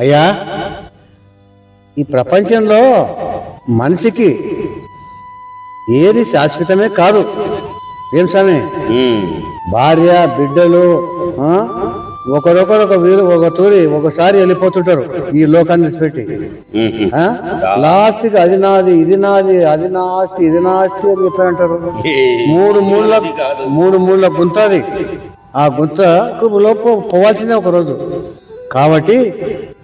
అయ్యా ఈ ప్రపంచంలో మనిషికి ఏది శాశ్వతమే కాదు. ఏం స్వామి? భార్య బిడ్డలు? ఒకరొకరు ఒక ఒక తూరి ఒకసారి వెళ్ళిపోతుంటారు ఈ లోకాన్ని విడిచిపెట్టి. ఉమ్, ఆ? లాస్ట్కి అది నాది ఇది నాది అది నా ఆస్తి ఇది నా ఆస్తి అని చెప్పారంటారు. మూడు అది కాదు. మూడు మూల గుంతది. ఆ గుంతకు లోపు పోవాల్సిందే ఒక రోజు కాబట్టి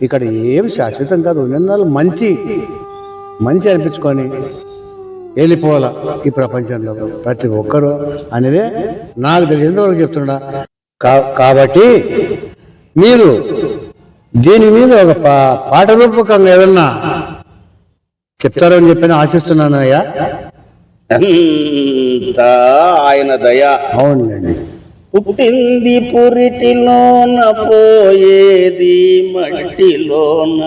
ఇక్కడ ఏం శాశ్వతం కాదు. నిన్నాళ్ళు మంచి మంచి అనిపించుకొని వెళ్ళిపోవాలా ఈ ప్రపంచంలో ప్రతి ఒక్కరు అనేది నాకు తెలిసినంత వరకు చెప్తున్నా కా- కాబట్టి మీరు దీని మీద ఒక పా పాట రూపకంగా ఏదన్నా చెప్తారని చెప్పి ఆశిస్తున్నాను అయ్యా ఆయన దయ. అవునండి పుట్టింది పురిటిలోన పోయేది మట్టిలోన.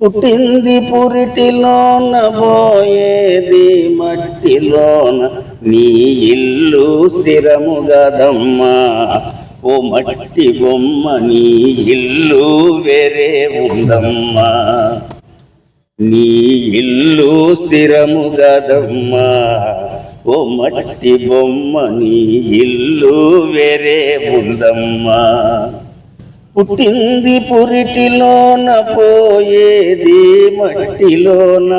పుట్టింది పురిటిలోన పోయేది మట్టిలోన. నీ ఇల్లు స్థిరముగదమ్మా ఓ మట్టి బొమ్మ నీ ఇల్లు వేరే ఉందమ్మా. నీ ఇల్లు స్థిరముగదమ్మా ఓ మట్టి బొమ్మ నీ ఇల్లు వేరే ఉందమ్మా. పుట్టింది పురిటిలోన పోయేది మట్టిలోన.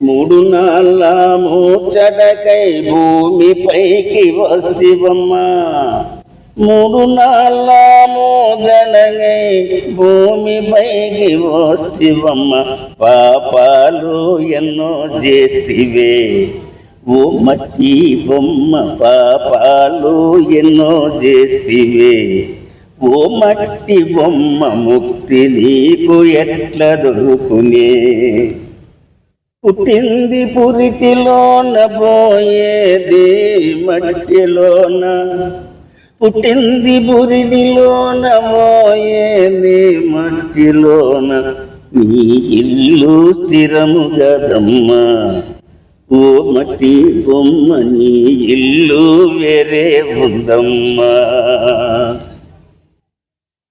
మూడు నాళ్ళ మూచడకై భూమిపైకి వస్తివమ్మా. మూడు నాళ్ళ మోగనగై భూమిపైకి వస్తివమ్మ. పాపాలు ఎన్నో చేస్తివే. ఓ మట్టి బొమ్మ పాపాలు ఎన్నో చేస్తివే. ఓ మట్టి బొమ్మ ముక్తి నీకు ఎట్ల దొరుకునే? పుట్టింది పురిటిలోన పోయేది మట్టిలోన. పుట్టింది పురిటిలోన పోయేది మట్టిలోన. నీ ఇల్లు స్థిరము గదమ్మా ఓ మట్టి బొమ్మ నీ ఇల్లు వేరే ఉందమ్మా.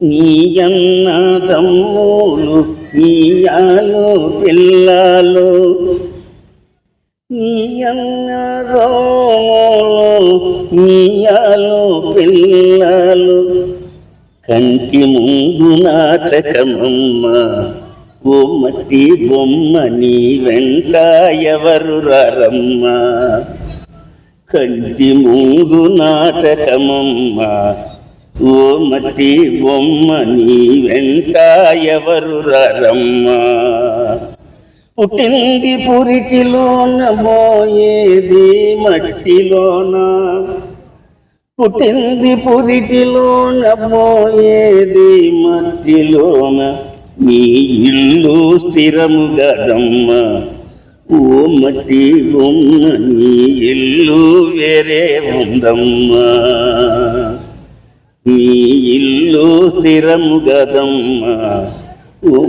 నీ అన్నదమ్ములు నీయాలు పిల్లలు. నీ అన్నదమ్ములు నీయాలు పిల్లలు. కంటి ముందు నాటకమమ్మ ఓ మట్టి బొమ్మ నీ వెంట ఎవరు రమ్మ. కంటి ముందు నాటకమమ్మ ఓ మట్టి బొమ్మ నీ వెంట ఎవరు రమ్మ. పుట్టింది పురిటిలోన పోయేది మట్టిలోన. పుట్టింది పురిటిలోన పోయేది మట్టిలోన. నీ ఇల్లు స్థిరము గదమ్మ ఓ మట్టి ఉన్న నీ ఇల్లు వేరే ఉందమ్మా. నీ ఇల్లు స్థిరము గదమ్మా ఓ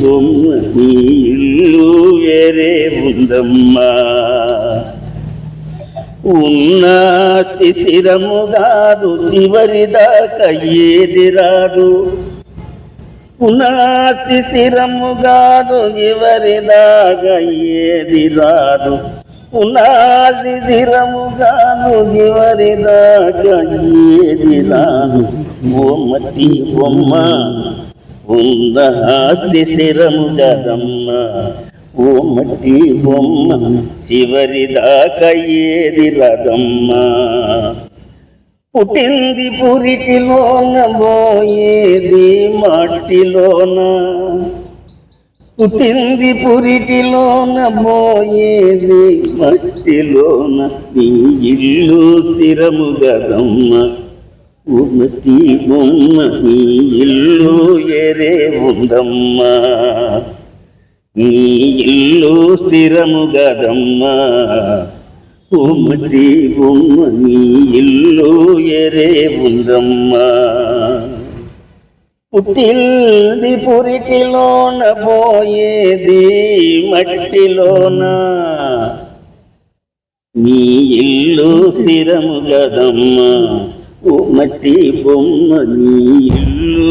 బొమ్మ నీ ఇల్లు వేరే ఉందమ్మా. ఉన్నతి స్థిరము కాదు చివరి ఏది రాదు. ఉన్నతి స్థిరము కాదు చివరి ఏది రాదు. పునాది స్థిరము కాదు చివరి ఏది రాదు. ఓ బొమ్మ ఉన్న ఆస్తి స్థిరము కదమ్మా. ఓ మట్టి బొమ్మ చివరి దాకా ఏది రదమ్మా. పుట్టింది పురిటిలోన పోయేది మట్టిలోన పుట్టింది పురిటిలోన పోయేది మట్టిలోన. నీ ఇల్లు స్థిరము గదమ్మ ఉమతి బొమ్మ నీ ఇల్లు ఎరే ఉందమ్మా. నీ ఇల్లు స్థిరము గదమ్మా ఉమతి బొమ్మ నీ ఇల్లు ఎరే ఉందమ్మా. పుట్టిల్ది పురిటిలోన పోయేది మట్టిలోన. నీ ఇల్లు స్థిరము గదమ్మా మట్టి బొమ్మ నీళ్ళు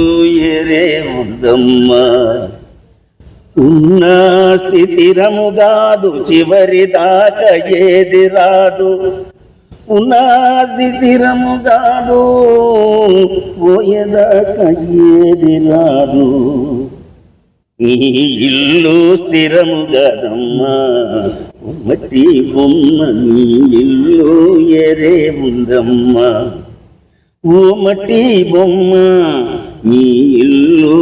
ఎరే ఉందమ్మా ఉన్న స్థితిరము కాదు చివరి దాకా ఏది రాదు. ఉన్నది స్థితిరము కాదు పోయేదాకా ఏది రాదు. నీ ఇల్లు స్థిరము కాదమ్మా మట్టి బొమ్మ నీ ఇల్లు ఎరే ఉందమ్మా ఓ మట్టి బొమ్మ నీ ఇల్లు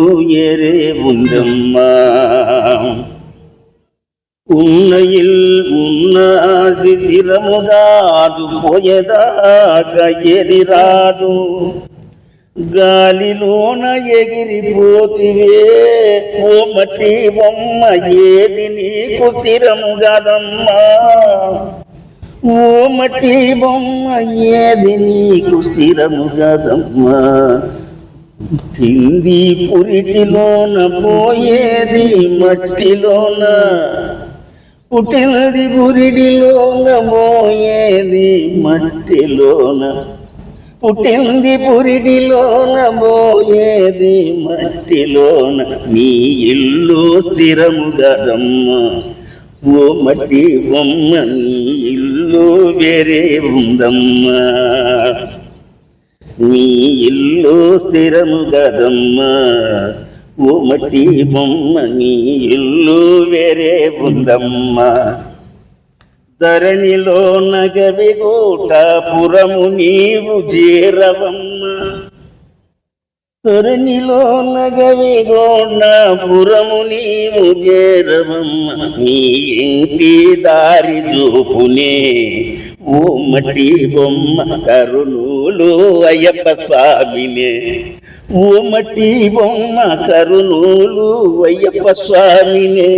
ఎరే ఉందమ్మా. ఉన్న ఇల్ ఉన్నది స్థిరముగాదు పోయేదాకా ఎది రాదు. గాలిలోన ఎగిరిపోతివే ఓ మట్టి బొమ్మ ఏది నీకు తిరముగాదమ్మా ఓ మట్టి బొమ్మ ఏది నీకు స్థిరము కాదమ్మా హిందీ పురిటిలోన పోయేది మట్టిలోన. పుట్టినది పురిటిలోన పోయేది మట్టిలోన. పుట్టింది పురిటిలోన పోయేది మట్టిలోన. నీ ఇల్లు స్థిరము కదమ్మా ఓ మట్టి బొమ్మ ఇల్లు వేరే ఉందమ్మా. నీ ఇల్లు స్థిరము కదమ్మా. ఓ మట్టి బొమ్మ నీ ఇల్లు వేరే ఉందమ్మా. ధరణిలో నగవి నగవిగూట పురము నీవు జీరవమ్మా ధరణిలో నగవిగూట పురము నీవు చేరవమ్మ నీ ఇంటి దారి చూపునే. ఓ మటి బొమ్మ కరుణులు అయ్యప్ప స్వామినే. ఓ మటి బొమ్మ కరుణులు అయ్యప్ప స్వామినే.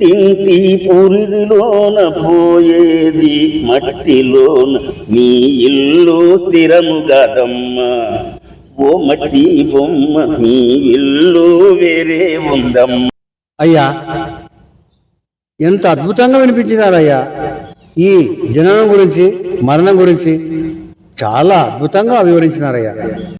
ఇంటి పురిలోన పోయేది మట్టిలోన. నీ ఇల్లు స్థిరము కదమ్మా. ఓ మట్టి బొమ్మ నీ ఇల్లు వేరే అయ్యా ఎంత అద్భుతంగా వినిపించినారయ్యా. ఈ జననం గురించి మరణం గురించి చాలా అద్భుతంగా వివరించినారయ్యా.